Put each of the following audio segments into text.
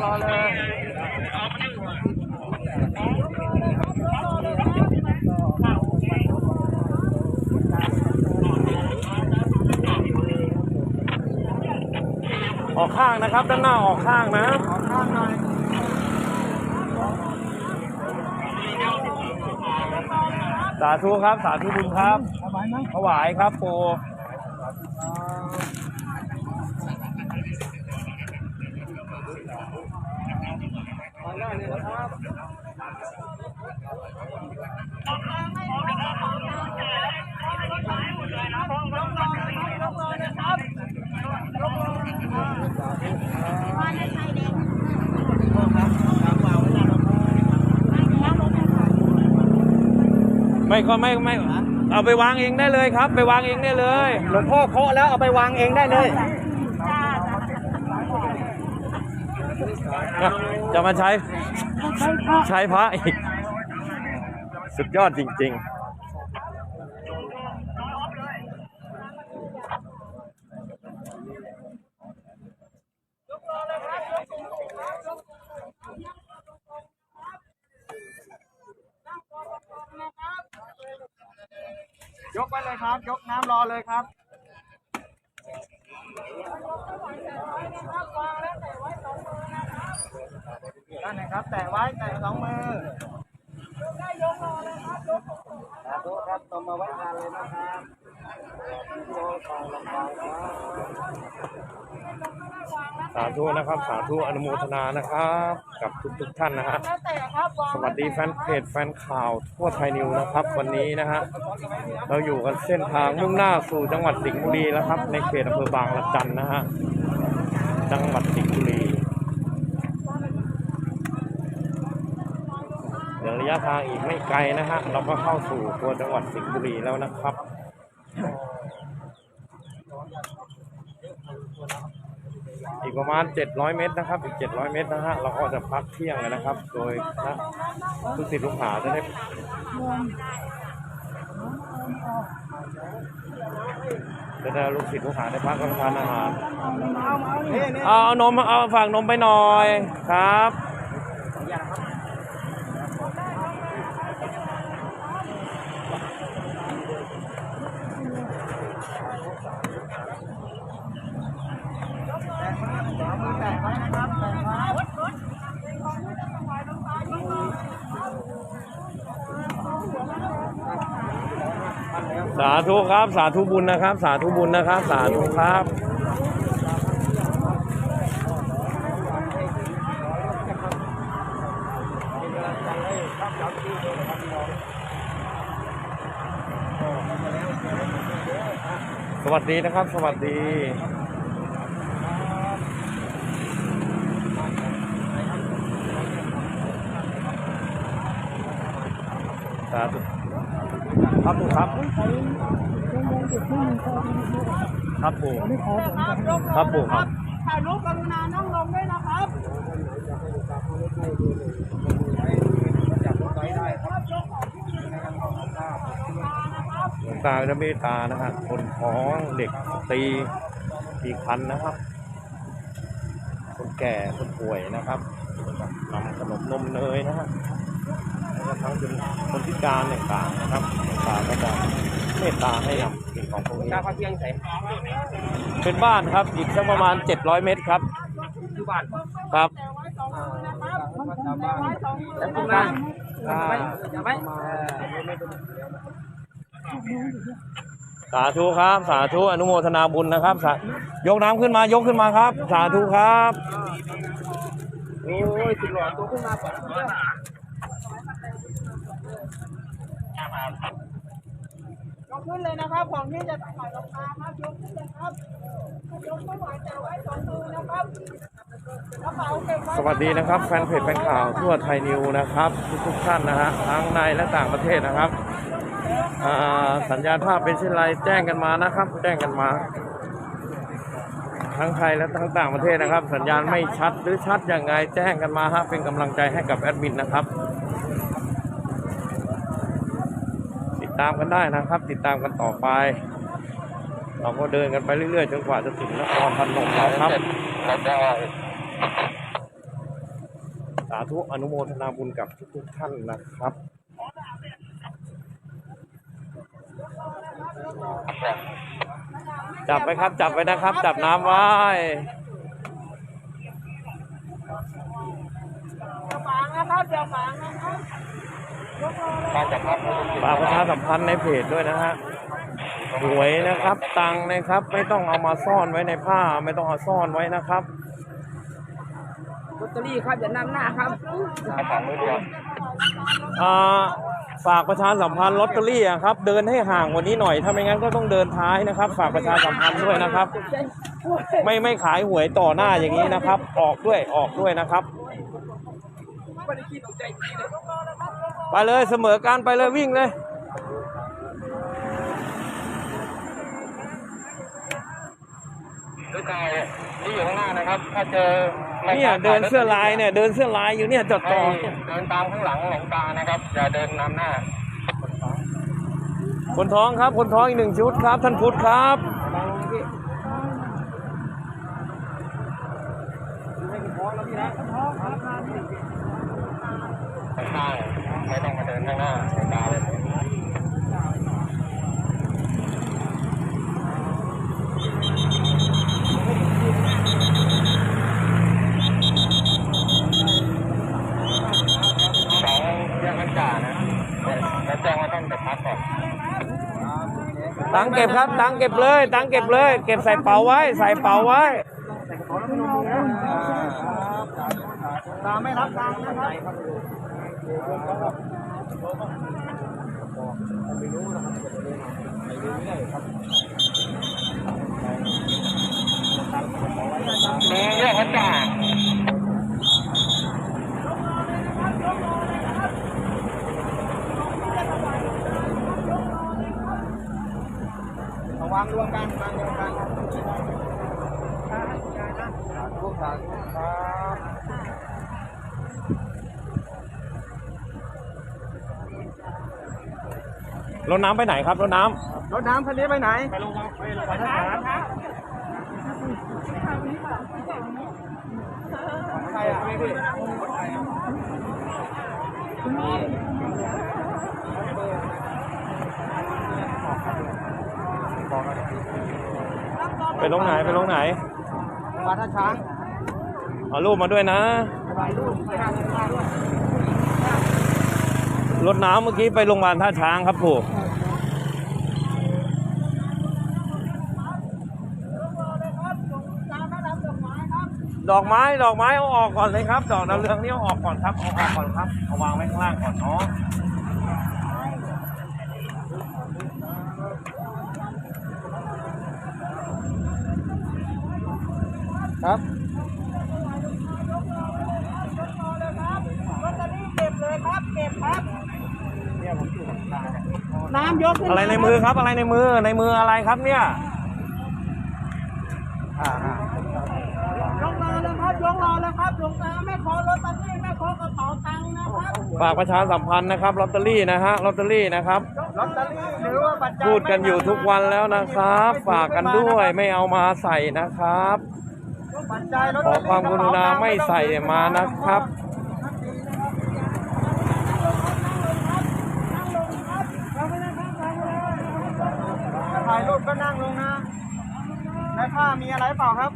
กรอเลยออกข้างนะครับ ด้านหน้าออกข้างนะขอข้างหน่อยสาธุครับ สาธุบุญครับเอาไว้ไหมถวายครับปู ไม่ก็ไม่ไม่เอาไปวางเองได้เลยครับ ไปวางเองได้เลย หลวงพ่อเคาะแล้วเอาไปวางเองได้เลย จะมาใช้ใช้พระอีก สุดยอดจริงยกไปเลยครับ ยกน้ำรอเลยครับ ด้านไหนครับ แตะไว้แตะสองมือสาธุครับตรงมาไว้ทานเลยนะครับโยกไปลงไปครับๆสาธุนะครับ สาธุอนุโมทนานะครับ กับทุกทุกๆท่านนะฮะสวัสดีแฟนเพจแฟนข่าวทั่วไทยนิวนะครับ วันนี้นะฮะเราอยู่กันเส้นทางมุ่งหน้าสู่จังหวัดสิงห์บุรีแล้วครับ ในเขตอำเภอบางละจันนะฮะจังหวัดสิงห์บุรีเดี๋ยว ระยะทางอีกไม่ไกลนะฮะ เราก็เข้าสู่ตัวจังหวัดสิงห์บุรีแล้วนะครับอีกประมาณ 700 เมตรนะครับ อีก 700 เมตรนะฮะ เราก็จะพักเที่ยงกันนะครับ โดยนะทุกศิษย์ลูกหาจะได้จะได้ลูกศิษย์ลูกหาได้พักรับประทานอาหาร เอาเอานมเอาฝากนมไปหน่อยครับ เอามือแตะไว้นะครับ แตะไว้ สาธุครับ สาธุบุญนะครับ สาธุบุญนะครับ สาธุครับสวัสดีนะครับ สวัสดีสาธุ ครับผมครับครับผมครับผมครับถ่ายรูปกรุณานั่งลงด้วยนะครับหลวงตาจะเมตตานะฮะคนท้องเด็กสตรีมีคันนะครับ คนแก่คนป่วยนะครับนำขนมนมเนยนะฮะแล้วก็ทั้งเป็น คนพิการต่างๆนะครับหลวงตาก็จะเมตตาให้นำสิ่งของพวกนี้ตาพระเพียงใส่เป็นบ้านครับอีกสักประมาณ 700 เมตรครับที่บ้านครับอ่าชาวบ้านแล้วคุณมาอ่าอย่าไว้สาธุครับ สาธุอนุโมทนาบุญนะครับสายกน้ำขึ้นมายกขึ้นมาครับ สาธุครับ โอ้ยสุดหล่อตัวขึ้นมาก่อน ยกขึ้นเลยนะครับของที่จะถ่ายลงมาครับยกขึ้นเลยครับยกไม่ไหวแต่ไว้สองมือนะครับกระเป๋าเก็บไว้สวัสดีนะครับแฟนเพจแฟนข่าวทั่วไทยนิวนะครับทุกทุกๆท่านนะฮะทั้งในและต่างประเทศนะครับสัญญาณภาพเป็นเช่นไรแจ้งกันมานะครับ แจ้งกันมา ทั้งไทยและทั้งต่างประเทศนะครับ สัญญาณไม่ชัดหรือชัดอย่างไรแจ้งกันมาฮะเป็นกำลังใจให้กับแอดมินนะครับ ติดตามกันได้นะครับ ติดตามกันต่อไป เราก็เดินกันไปเรื่อยๆจนกว่าจะถึงนครพนมแล้วครับาธุอนุโมทนาบุญกับทุกๆท่านนะครับจับไว้ครับ จับไว้นะครับ จับน้ำไว้เดี๋ยวฝางนะครับเดี๋ยวฝางนะครับย กมือเลยการจัดครับฝากประชาสัมพันธ์ในเพจด้วยนะฮะหวยนะครับ ตังค์นะครับ ไม่ต้องเอามาซ่อนไว้ในผ้า ไม่ต้องเอาซ่อนไว้นะครับลอตเตอรี่ครับอย่านำหน้าครับอาสามมือเดียวอ่าฝากประชาสัมพันธ์ลอตเตอรี่อะครับ เดินให้ห่างกว่านี้หน่อยถ้าไม่งั้นก็ต้องเดินท้ายนะครับ ฝากประชาสัมพันธ์ด้วยนะครับ ไม่ไม่ขายหวยต่อหน้าอย่างนี้นะครับ ออกด้วยออกด้วยนะครับ ไปเลยเสมอการไปเลยวิ่งเลยลูกชายที่อยู่ข้างหน้านะครับ ถ้าเจอเนี่ยเดินเสื้อลายเนี่ยเดินเสื้อลายอยู่เนี่ยจอดให้ต่อเดินตามข้างหลังหลวงตานะครับ อย่าเดินนำหน้า คนท้องครับ คนท้องอีกหนึ่งชุดครับ ท่านพุทธครับ ข้างๆ ไม่ต้องมาเดินข้างหน้าหลวงตาเลยสองแยกกันจ่านะแล้วแจ้งว่าต้องไปพักก่อนตังเก็บครับตังเก็บเลย ตังเก็บเลย เก็บใส่เป๋าไว้ ใส่เป๋าไว้ตาไม่รับตังค์ นะครับแยกกันจ่าวางรวมกันวางรวมกันทุกสาธุครับ รถน้ำไปไหนครับรถน้รถน้ำคันนี้ไปไหน ไปลงมาไปลงมาทหารใครอะพี่ำไปลงไหนไปลงไหนมาท่าช้างเอารูปมาด้วยนะ ไปรูปไปทางมาด้วย รถน้ำเมื่อกี้ไปโรงพยาบาลท่าช้างครับผู้ดอกไม้ดอกไม้เอาออกก่อนเลยครับ ดอกดาวเรืองนี่เอาออกก่อนครับเอาออกก่อนครับเอาวางไว้ข้างล่างก่อนเนาะครับ ลอตเตอรี่เก็บเลยครับ เก็บครับน้ำ ยกขึ้นอะไรในมือครับ อะไรในมือในมืออะไรครับเนี่ยอ่าอ่ายกรอเลยครับยกรอเลยครับหลวงตาไม่ขอลอตเตอรี่ไม่ขอกระเป๋าตังค์นะครับฝากประชาสัมพันธ์นะครับลอตเตอรี่นะฮะลอตเตอรี่นะครับลอตเตอรี่หรือว่าปัจจัยพูดกันอยู่ทุกวันแล้วนะครับ ฝากกันด้วยไม่เอามาใส่นะครับปัจจัยลอตขเตออรี่ความกรุณาไม่ใส่มานะครับ ถ่ายรูปก็นั่งลงนะใน ผ้ามีอะไรเปล่าครับ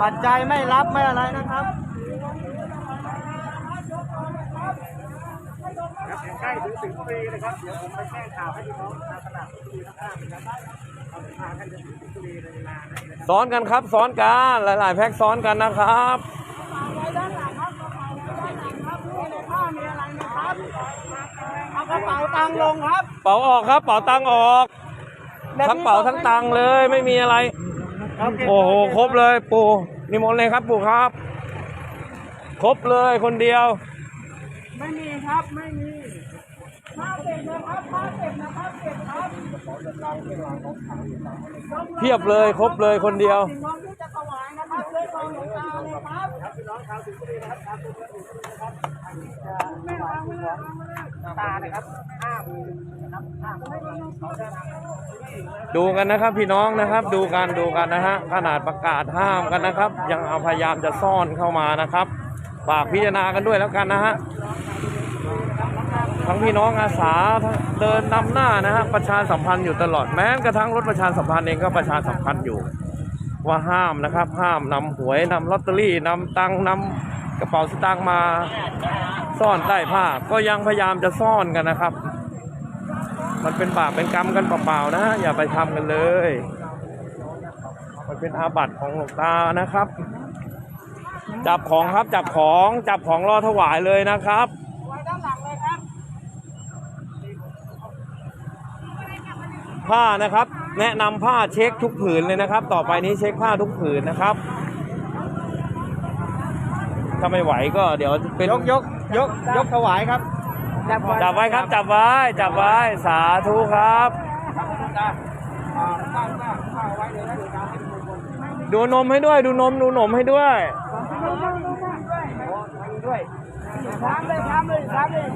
ปัจจัยไม่รับไม่อะไรนะครับใกล้ถึงสิงห์บุรีเลยครับเดี๋ยวผมไปแจ้งข่าวให้พี่น้องชาวตลาดสิงห์บุรีทั้งห้าเหมือนกันเอาพาท่านจะถึงสิงห์บุรีในเวลาไหนนะครับซ้อนกันครับซ้อนกันหลาย ๆ แพ็กซ้อนกันนะครับ กระเป๋าตังค์ลงครับ เป๋าออกครับ เป๋าตังค์ออกทั้งเป๋าทั้งตังค์เลยไม่มีอะไรโอ้โหครบเลยปู่นิมนต์เลยครับปู่ครับ ครบเลยคนเดียว ไม่มีครับ ไม่มีผ้าเก็บนะครับผ้าเก็บนะครับเก็บครับเพียบเลยครบเลยคนเดียว สิ่งของที่จะถวายนะครับเลยของหลงตาเลยครับไม่วางไม่วางไม่วางตานะครับ ห้านะครับห้ามเขาจะทำดูกันนะครับพี่น้องนะครับดูกันดูกันนะฮะขนาดประกาศห้ามกันนะครับ ยังเอาพยายามจะซ่อนเข้ามานะครับฝากพิจารณากันด้วยแล้วกันนะฮะทั้งพี่น้องอาสาเดินนำหน้านะฮะประชาสัมพันธ์อยู่ตลอดแม้กระทั่งรถประชาสัมพันธ์เองก็ประชาสัมพันธ์อยู่ ว่าห้ามนะครับ ห้ามนำหวยนำลอตเตอรี่นำตังค์นำ กระเป๋าสตางค์มาซ่อนใต้ผ้า ก็ยังพยายามจะซ่อนกันนะครับ มันเป็นบาปเป็นกรรมกันเปล่าๆนะฮะอย่าไปทำกันเลย มันเป็นอาบัติของหลวงตานะครับ จับของครับจับของจับของรอถวายเลยนะครับไว้ด้านหลังเลยครับผ้านะครับ แนะนำผ้าเช็คทุกผืนเลยนะครับ ต่อไปนี้เช็คผ้าทุกผืนนะครับ ถ้าไม่ไหวก็เดี๋ยวเป็นยกยกยกยกถวายครับ จับไว้ครับจับไว้จับไว้สาธุครับตั้งตั้งตั้งไว้เลยนะเดี๋ยวจะให้ทุกคนดูนมให้ด้วย ดูนมดูนมให้ด้วยด้วยถามเลยถามเลยถามเลย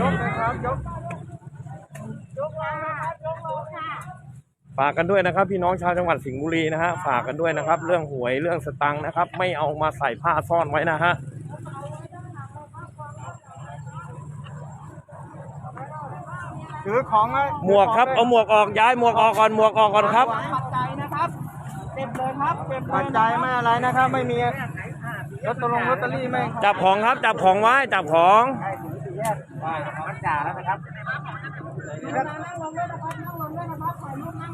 ยกเลยครับยกยกเลยนะครับยกเลยค่ะ ฝากกันด้วยนะครับ พี่น้องชาวจังหวัดสิงห์บุรีนะฮะฝากกันด้วยนะครับ เรื่องหวยเรื่องสตังค์นะครับ ไม่เอามาใส่ผ้าซ่อนไว้นะฮะถือของไว้หมวกครับเอาหมวกออกย้ายหมวกออกก่อนหมวกออกก่อนครับปัจจัยนะครับเก็บเลยครับเก็บเลยปัจจัยไม่อะไรนะครับ ไม่มีลอตเตอรี่ลอตเตอรี่ไม่จับของครับ จับของไว้จับของใช่ถึงสี่แยกว่าของจ่าแล้วนะครับ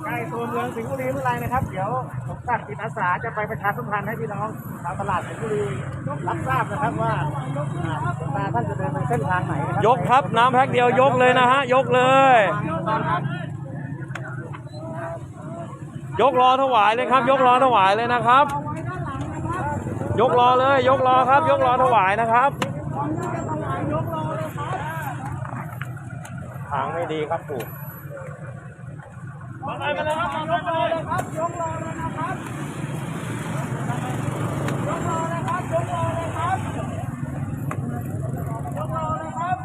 ใกล้ตัวเมืองสิงห์บุรีเมื่อไรนะครับ เดี๋ยวผมตัดจิตอาสาจะไปประชาสัมพันธ์ให้พี่น้องชาวตลาดสิงห์บุรีรับทราบนะครับว่าตาท่านจะเดินไปเส้นทางไหนยกครับน้ำแพ็คเดียวยกเลยนะฮะยกเลย ยกรอถวายเลยครับ ยกรอถวายเลยนะครับ ยกรอเลย ยกรอครับ ยกรอถวายนะครับ ทางไม่ดีครับปู่ยกรอเลยครับยกรอเลยนะครับยกรอเลยครับยกรอเลยครับยกรอเลยครับ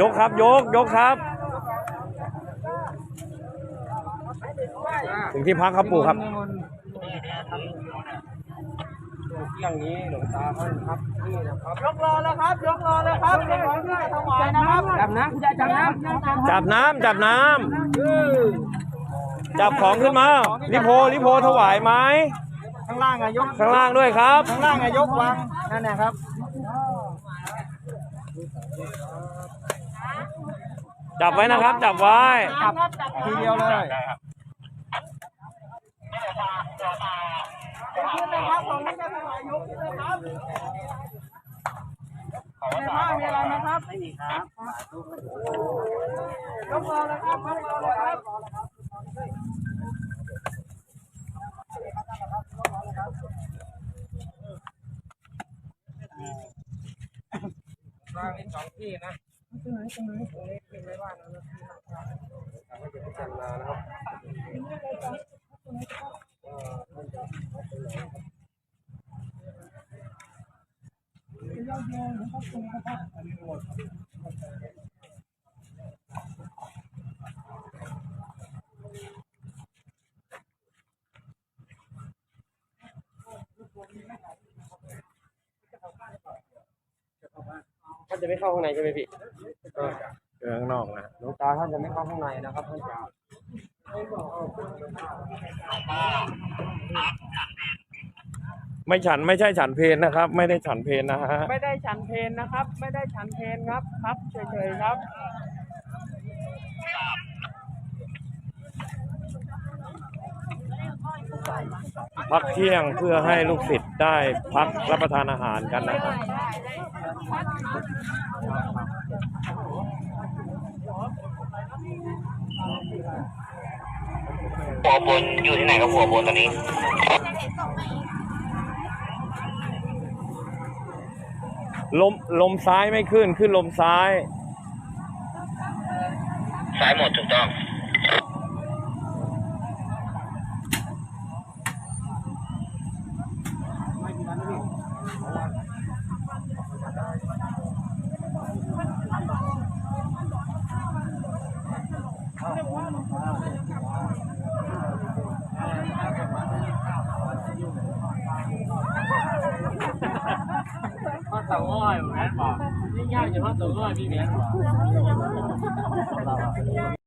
ยกครับยกยกครับถึงที่พักครับปู่ครับ อย่างนี้หลวงตาท่านครับนี่นะครับยกรอเลยครับยกรอเลยครับเดี๋ยวของที่จะถวายนะครับจับน้ำคุณยายจับน้ำจับน้ำจับน้ำจับของขึ้นมาลิโพลิโพถวายไหมข้างล่างอะยกข้างล่างด้วยครับข้างล่างอะยกวางนั่นนะครับจับไว้นะครับ จับไว้จับทีเดียวเลย ขึ้นเลยครับของที่จะถวายยกขึ้นเลยครับในผ้ามีอะไรไหมครับไม่มีครับยกรอเลยครับยกรอเลยครับวางอีกสองที่นะตรงไหนตรงไหนตรงนี้เป็นไม่ว่างนะที่นะครับไม่จะพิจารณานะครับ ท่านจะไม่เข้าข้างในใช่ไหมพี่เดินข้างนอกนะหลวงตาท่านจะไม่เข้าข้างในนะครับท่านจะ ไม่ฉันไม่ใช่ฉันเพนนะครับ ไม่ได้ฉันเพนนะฮะไม่ได้ฉันเพนนะครับ ไม่ได้ฉันเพนครับ ครับเฉยๆครับ พักเที่ยงเพื่อให้ลูกศิษย์ได้พักรับประทานอาหารกันนะครับหัวบนอยู่ที่ไหนครับหัวบนตอนนี้ ลมลมซ้ายไม่ขึ้นขึ้นลมซ้าย ซ้ายหมดถูกต้อง 走路少级别是吧？